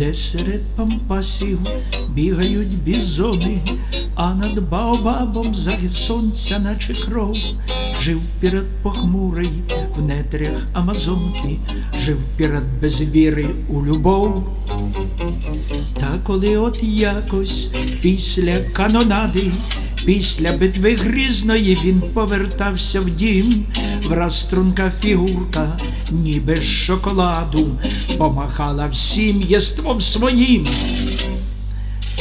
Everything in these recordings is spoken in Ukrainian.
де серед пампасів бігають бізони, а над Баобабом захід сонця, наче кров, жив пірат похмурий в нетрях Амазонки, жив пірат без віри у любов. Та коли от якось після канонади, після битви грізної він повертався в дім, враз струнка фігурка, ніби з шоколаду, помахала всім єством своїм.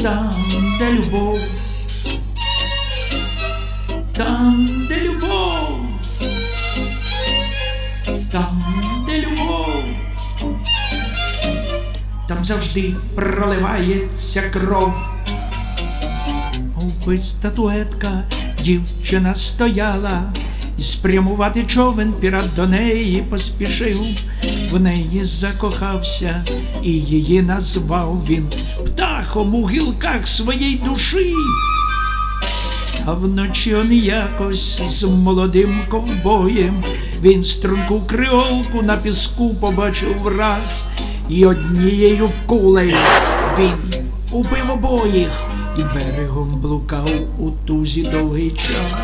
Там, де любов, там, де любов, там, де любов там завжди проливається кров. Мовби статуетка дівчина стояла, і спрямувати човен пірат до неї поспішив, в неї закохався, і її назвав він птахом у гілках своєї душі. А вночі он якось з молодим ковбоєм він струнку креолку на піску побачив враз, і однією кулею він убив обоїх берегом блукав у тузі довгий час.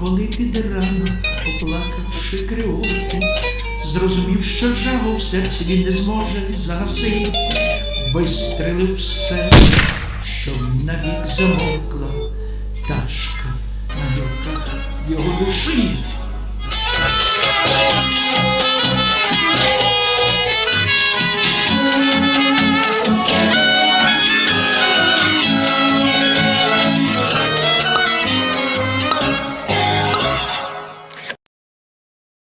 Коли під ранок, поплакавши креолку, зрозумів, що жагу в серці він не зможе загасити, вистрелив все, що навік замокла ташка на руках його душі.